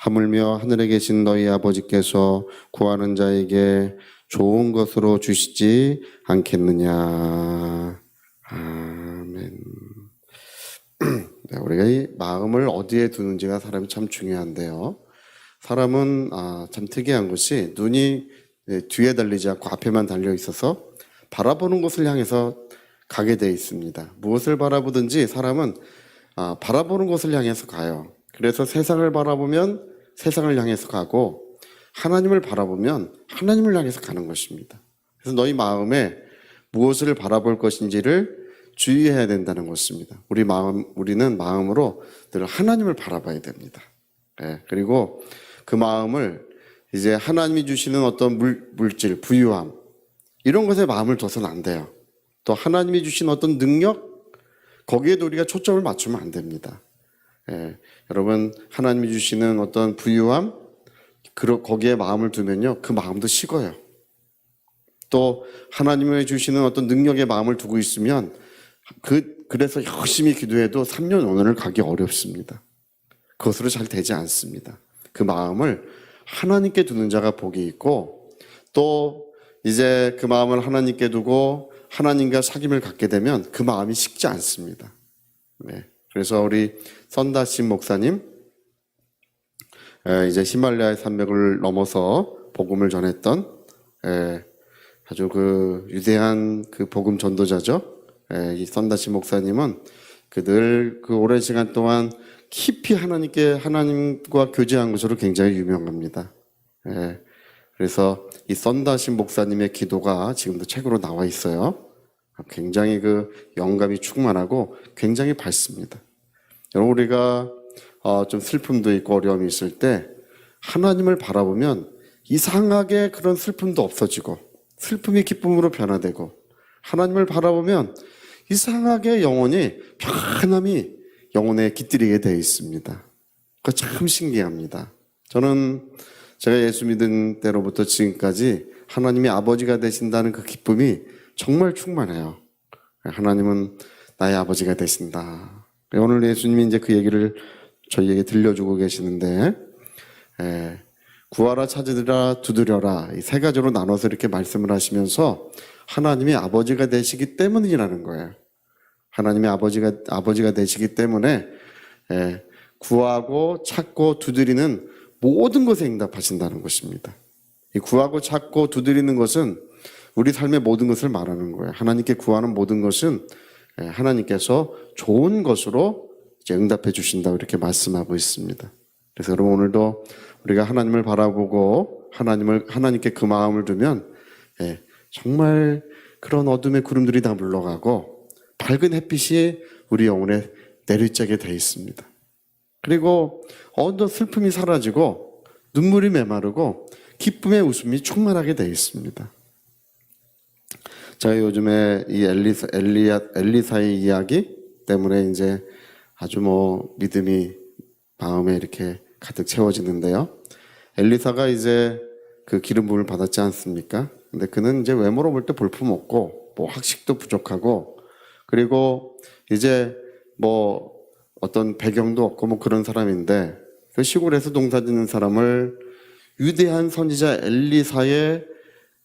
하물며 하늘에 계신 너희 아버지께서 구하는 자에게 좋은 것으로 주시지 않겠느냐. 아멘. 네, 우리가 이 마음을 어디에 두는지가 사람이 참 중요한데요. 사람은 아, 참 특이한 것이 눈이 네, 뒤에 달리지 않고 앞에만 달려 있어서 바라보는 곳을 향해서 가게 돼 있습니다. 무엇을 바라보든지 사람은 아, 바라보는 곳을 향해서 가요. 그래서 세상을 바라보면 세상을 향해서 가고 하나님을 바라보면 하나님을 향해서 가는 것입니다. 그래서 너희 마음에 무엇을 바라볼 것인지를 주의해야 된다는 것입니다. 우리 마음, 우리는 마음으로 늘 하나님을 바라봐야 됩니다. 예, 그리고 그 마음을 이제 하나님이 주시는 어떤 물, 물질, 부유함, 이런 것에 마음을 둬서는 안 돼요. 또 하나님이 주신 어떤 능력, 거기에도 우리가 초점을 맞추면 안 됩니다. 예, 여러분, 하나님이 주시는 어떤 부유함, 그 거기에 마음을 두면요, 그 마음도 식어요. 또 하나님이 주시는 어떤 능력에 마음을 두고 있으면 그 그래서 열심히 기도해도 3년 5년을 가기 어렵습니다. 그것으로 잘 되지 않습니다. 그 마음을 하나님께 두는 자가 복이 있고 또 이제 그 마음을 하나님께 두고 하나님과 사귐을 갖게 되면 그 마음이 식지 않습니다. 네. 그래서 우리 선다신 목사님 에, 이제 히말라야 산맥을 넘어서 복음을 전했던 에, 아주 그 위대한 그 복음 전도자죠. 에, 이 선다시 목사님은 그늘 그 오랜 시간 동안 깊이 하나님께 하나님과 교제한 것으로 굉장히 유명합니다. 예, 그래서 이 썬다신 목사님의 기도가 지금도 책으로 나와 있어요. 굉장히 그 영감이 충만하고 굉장히 밝습니다. 여러분 우리가 어, 좀 슬픔도 있고 어려움이 있을 때 하나님을 바라보면 이상하게 그런 슬픔도 없어지고 슬픔이 기쁨으로 변화되고 하나님을 바라보면 이상하게 영혼이 편함이 영혼에 깃들이게 되어 있습니다. 그거 참 신기합니다. 저는 제가 예수 믿은 때로부터 지금까지 하나님이 아버지가 되신다는 그 기쁨이 정말 충만해요. 하나님은 나의 아버지가 되신다. 오늘 예수님이 이제 그 얘기를 저희에게 들려주고 계시는데, 에, 구하라 찾으라 두드려라 이 세 가지로 나눠서 이렇게 말씀을 하시면서 하나님이 아버지가 되시기 때문이라는 거예요. 하나님이 아버지가 아버지가 되시기 때문에 에, 구하고 찾고 두드리는 모든 것에 응답하신다는 것입니다. 이 구하고 찾고 두드리는 것은 우리 삶의 모든 것을 말하는 거예요. 하나님께 구하는 모든 것은 에, 하나님께서 좋은 것으로 응답해 주신다고 이렇게 말씀하고 있습니다. 그래서 여러분 오늘도 우리가 하나님을 바라보고 하나님을 하나님께 그 마음을 두면 예, 정말 그런 어둠의 구름들이 다 물러가고 밝은 햇빛이 우리 영혼에 내리쬐게 돼 있습니다. 그리고 어느 슬픔이 사라지고 눈물이 메마르고 기쁨의 웃음이 충만하게 돼 있습니다. 제가 요즘에 이 엘리사, 엘리야, 엘리사의 이야기 때문에 이제 아주 뭐 믿음이 마음에 이렇게 가득 채워지는데요. 엘리사가 이제 그 기름 부음을 받았지 않습니까? 근데 그는 이제 외모로 볼 때 볼품 없고 뭐 학식도 부족하고 그리고 이제 뭐 어떤 배경도 없고 뭐 그런 사람인데 그 시골에서 농사 짓는 사람을 위대한 선지자 엘리사의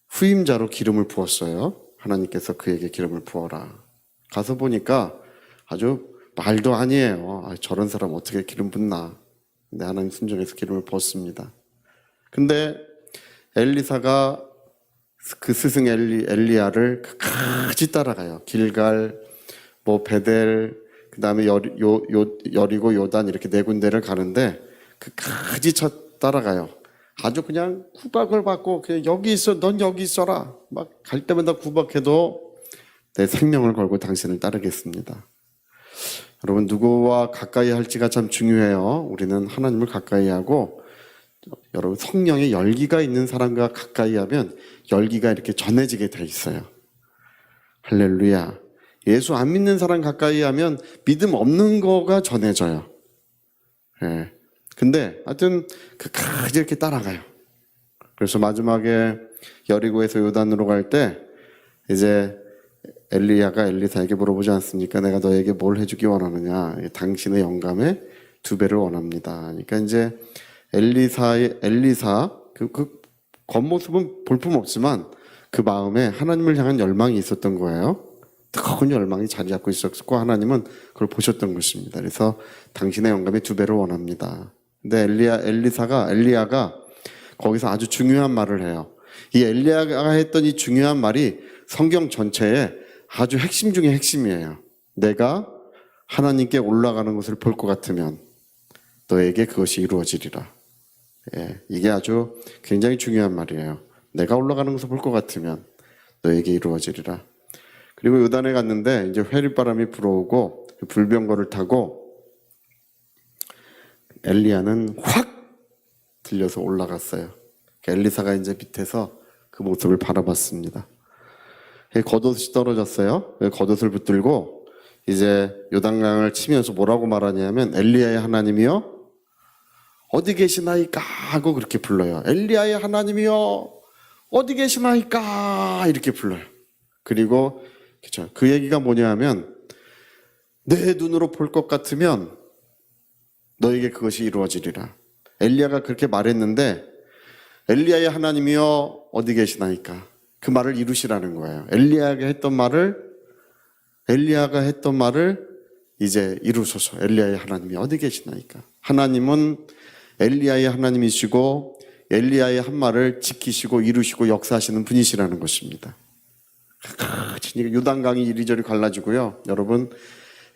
후임자로 기름을 부었어요. 하나님께서 그에게 기름을 부어라. 가서 보니까 아주 말도 아니에요. 아, 저런 사람 어떻게 기름 붓나. 근데 하나님 순종해서 기름을 부었습니다. 근데 엘리사가 그 스승 엘리, 엘리야를 끝까지 따라가요. 길갈, 뭐 베델, 그 다음에 여리고 요단 이렇게 네 군데를 가는데 끝까지 쳐 따라가요. 아주 그냥 구박을 받고 그냥 여기 있어, 넌 여기 있어라. 막 갈 때마다 구박해도 내 생명을 걸고 당신을 따르겠습니다. 여러분 누구와 가까이 할지가 참 중요해요. 우리는 하나님을 가까이 하고 여러분 성령의 열기가 있는 사람과 가까이 하면 열기가 이렇게 전해지게 돼 있어요. 할렐루야. 예수 안 믿는 사람 가까이 하면 믿음 없는 거가 전해져요. 예. 근데 하여튼 끝까지 이렇게 따라가요. 그래서 마지막에 여리고에서 요단으로 갈 때 이제 엘리야가 엘리사에게 물어보지 않습니까? 내가 너에게 뭘 해주기 원하느냐? 당신의 영감에 두 배를 원합니다. 그러니까 이제 엘리사의 엘리사 그, 그 겉모습은 볼품 없지만 그 마음에 하나님을 향한 열망이 있었던 거예요. 뜨거운 열망이 자리 잡고 있었고 하나님은 그걸 보셨던 것입니다. 그래서 당신의 영감에 두 배를 원합니다. 근데 엘리야 엘리사가 엘리야가 거기서 아주 중요한 말을 해요. 이 엘리야가 했던 이 중요한 말이 성경 전체에 아주 핵심 중의 핵심이에요. 내가 하나님께 올라가는 것을 볼 것 같으면 너에게 그것이 이루어지리라. 예, 이게 아주 굉장히 중요한 말이에요. 내가 올라가는 것을 볼 것 같으면 너에게 이루어지리라. 그리고 요단에 갔는데 이제 회리바람이 불어오고 불병거를 타고 엘리야는 확 들려서 올라갔어요. 엘리사가 이제 밑에서 그 모습을 바라봤습니다. 예, 겉옷이 떨어졌어요. 예, 겉옷을 붙들고 이제 요단강을 치면서 뭐라고 말하냐면 엘리야의 하나님이요 어디 계시나이까 하고 그렇게 불러요. 엘리야의 하나님이요 어디 계시나이까 이렇게 불러요. 그리고 그죠. 그 얘기가 뭐냐면 내 눈으로 볼 것 같으면 너에게 그것이 이루어지리라. 엘리야가 그렇게 말했는데 엘리야의 하나님이여 어디 계시나이까 그 말을 이루시라는 거예요. 엘리야가 했던 말을 엘리야가 했던 말을 이제 이루소서. 엘리야의 하나님이 어디 계시나이까. 하나님은 엘리야의 하나님이시고 엘리야의 한 말을 지키시고 이루시고 역사하시는 분이시라는 것입니다. 그러니까 요단강이 이리저리 갈라지고요. 여러분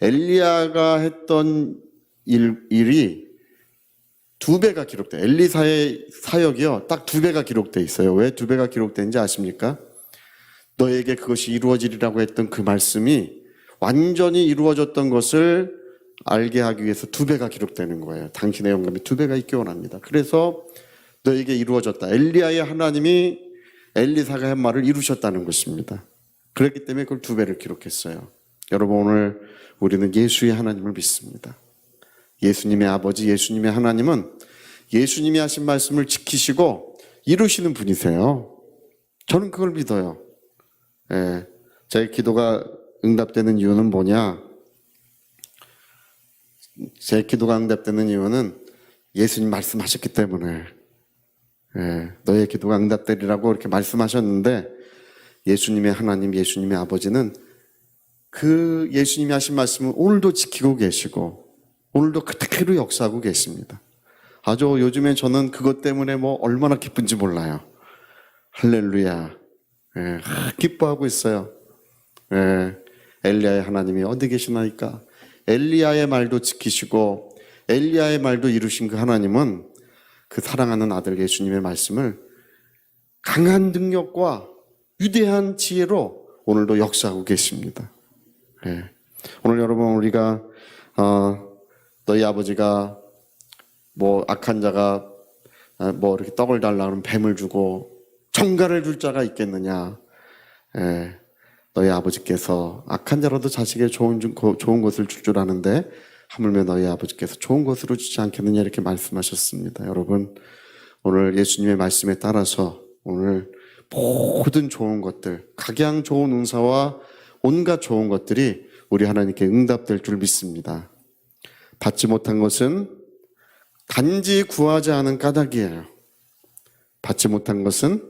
엘리야가 했던 일, 일이 두 배가 기록돼. 엘리사의 사역이요. 딱 두 배가 기록돼 있어요. 왜 두 배가 기록된지 아십니까? 너에게 그것이 이루어지리라고 했던 그 말씀이 완전히 이루어졌던 것을 알게 하기 위해서 두 배가 기록되는 거예요. 당신의 영감이 두 배가 있기 원합니다. 그래서 너에게 이루어졌다. 엘리야의 하나님이 엘리사가 한 말을 이루셨다는 것입니다. 그렇기 때문에 그걸 두 배를 기록했어요. 여러분 오늘 우리는 예수의 하나님을 믿습니다. 예수님의 아버지, 예수님의 하나님은 예수님이 하신 말씀을 지키시고 이루시는 분이세요. 저는 그걸 믿어요. 예, 제 기도가 응답되는 이유는 뭐냐? 제 기도가 응답되는 이유는 예수님 말씀하셨기 때문에 예, 너의 기도가 응답되리라고 이렇게 말씀하셨는데 예수님의 하나님, 예수님의 아버지는 그 예수님이 하신 말씀을 오늘도 지키고 계시고 오늘도 그대로 역사하고 계십니다. 아주 요즘에 저는 그것 때문에 뭐 얼마나 기쁜지 몰라요. 할렐루야. 예, 기뻐하고 있어요. 예, 엘리야의 하나님이 어디 계시나이까? 엘리야의 말도 지키시고 엘리야의 말도 이루신 그 하나님은 그 사랑하는 아들 예수님의 말씀을 강한 능력과 위대한 지혜로 오늘도 역사하고 계십니다. 예. 오늘 여러분 우리가 어, 너희 아버지가 뭐 악한 자가 아, 뭐 이렇게 떡을 달라 그러면 뱀을 주고 정갈을 줄 자가 있겠느냐? 예. 너희 아버지께서 악한 자라도 자식에게 좋은 좋은 것을 줄 줄 아는데 하물며 너희 아버지께서 좋은 것으로 주지 않겠느냐 이렇게 말씀하셨습니다. 여러분 오늘 예수님의 말씀에 따라서 오늘 모든 좋은 것들, 각양 좋은 은사와 온갖 좋은 것들이 우리 하나님께 응답될 줄 믿습니다. 받지 못한 것은 단지 구하지 않은 까닭이에요. 받지 못한 것은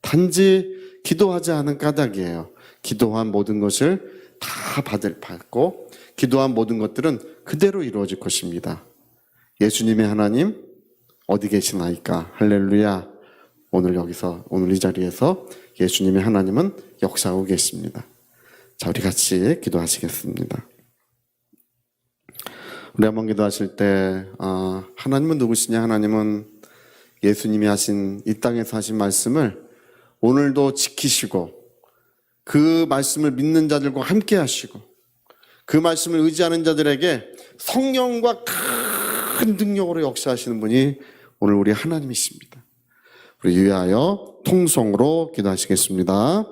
단지 기도하지 않은 까닭이에요. 기도한 모든 것을 다 받을 받고 기도한 모든 것들은 그대로 이루어질 것입니다. 예수님의 하나님 어디 계시나이까 할렐루야. 오늘 여기서 오늘 이 자리에서 예수님의 하나님은 역사하고 계십니다. 자, 우리 같이 기도하시겠습니다. 우리 한번 기도하실 때 아, 하나님은 누구시냐? 하나님은 예수님이 하신 이 땅에서 하신 말씀을 오늘도 지키시고 그 말씀을 믿는 자들과 함께 하시고 그 말씀을 의지하는 자들에게 성령과 큰 능력으로 역사하시는 분이 오늘 우리 하나님이십니다. 우리 위하여 통성으로 기도하시겠습니다.